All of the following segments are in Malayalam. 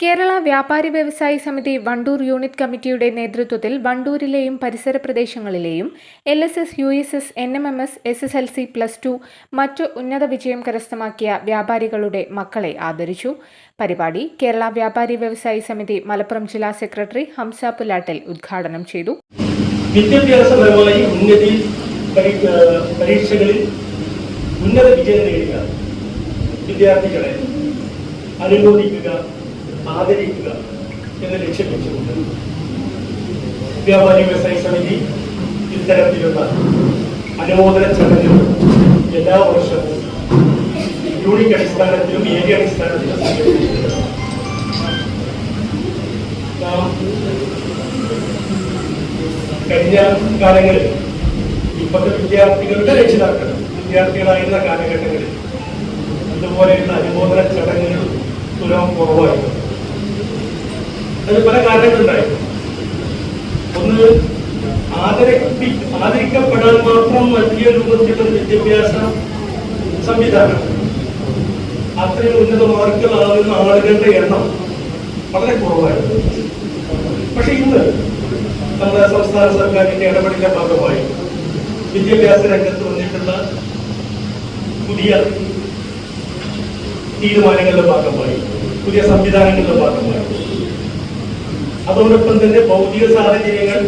കേരള വ്യാപാരി വ്യവസായി സമിതി വണ്ടൂർ യൂണിറ്റ് കമ്മിറ്റിയുടെ നേതൃത്വത്തിൽ വണ്ടൂരിലെയും പരിസര പ്രദേശങ്ങളിലെയും L S S U S S N M M S S S L C plus two മറ്റ് ഉന്നത വിജയം കരസ്ഥമാക്കിയ വ്യാപാരികളുടെ മക്കളെ ആദരിച്ചു. പരിപാടി കേരള വ്യാപാരി വ്യവസായി സമിതി മലപ്പുറം ജില്ലാ സെക്രട്ടറി ഹംസ പുലാട്ടിൽ ഉദ്ഘാടനം ചെയ്തു. വിദ്യാഭ്യാസപരമായി ഉന്നതി പരീക്ഷകളിൽ ഉന്നത വിജയം നേടിയ വിദ്യാർത്ഥികളെ അനുമോദിക്കുക ആദരിക്കുക എന്ന് ലക്ഷ്യം വെച്ചുകൊണ്ട് വ്യാപാരി വ്യവസായ സമിതി ഇത്തരത്തിലുള്ള അനുമോദന ചടങ്ങുകൾ എല്ലാ വർഷവും യൂണിറ്റ് അടിസ്ഥാനത്തിലും ഏരിയ അടിസ്ഥാനത്തിലും കഴിഞ്ഞ കാലങ്ങളിൽ ഇപ്പോഴത്തെ വിദ്യാർത്ഥികളുടെ രക്ഷിതാക്കൾ വിദ്യാർത്ഥികളായിരുന്ന കാലഘട്ടങ്ങളിൽ ഇതുപോലെയുള്ള അനുമോദന ചടങ്ങുകൾ തുലം കുറവായിരുന്നു. അതിന് പല കാരണങ്ങളുണ്ടായി. ഒന്ന് ആദരിപ്പി ആദരിക്കപ്പെടാൻ മാത്രം വലിയ രൂപത്തിലുള്ള വിദ്യാഭ്യാസ സംവിധാനം. അത്രയും ഉന്നത മാർക്കുകളാകുന്ന ആളുകളുടെ എണ്ണം വളരെ കുറവായിരുന്നു. പക്ഷെ ഇന്ന് നമ്മുടെ സംസ്ഥാന സർക്കാരിന്റെ ഇടപെടലിന്റെ ഭാഗമായി വിദ്യാഭ്യാസ രംഗത്ത് വന്നിട്ടുള്ള പുതിയ തീരുമാനങ്ങളുടെ ഭാഗമായി പുതിയ സംവിധാനങ്ങളുടെ ഭാഗമായി അതോടൊപ്പം തന്നെ ഭൗതിക സാഹചര്യങ്ങൾ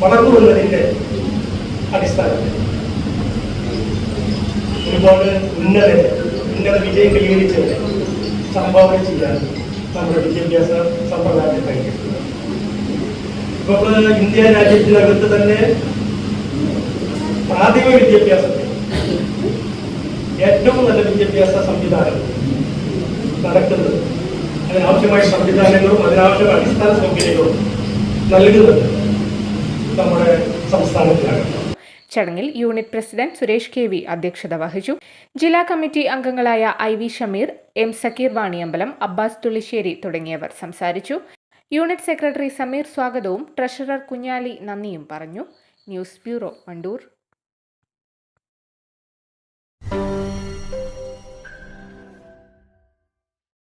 വളർന്നു വന്നതിന്റെ അടിസ്ഥാനത്തിൽ. ഒരുപാട് ഉന്നത ഉന്നത വിജയം കൈവരിച്ചവരെ സംഭാവന ചെയ്യാൻ നമ്മുടെ വിദ്യാഭ്യാസ സമ്പ്രദായത്തിൽ കഴിഞ്ഞിട്ടുണ്ട്. ഇപ്പൊ ഇന്ത്യ രാജ്യത്തിനകത്ത് തന്നെ പ്രാഥമിക വിദ്യാഭ്യാസത്തിൽ ഏറ്റവും നല്ല വിദ്യാഭ്യാസ സംവിധാനം നടക്കുന്നത് അതിനാവശ്യമായ സംവിധാനങ്ങളും അതിനാവശ്യമായ അടിസ്ഥാന സൗകര്യങ്ങളും നൽകുന്നത് നമ്മുടെ സംസ്ഥാനത്തിലാണ് ചടങ്ങിൽ unit president Suresh K V അധ്യക്ഷത വഹിച്ചു. ജില്ലാ കമ്മിറ്റി അംഗങ്ങളായ I V Shameer M Zakir Vaniyambalam Abbas Thullissery തുടങ്ങിയവർ സംസാരിച്ചു. യൂണിറ്റ് സെക്രട്ടറി സമീർ സ്വാഗതവും ട്രഷറർ കുഞ്ഞാലി നന്ദിയും പറഞ്ഞു. News bureau Wandoor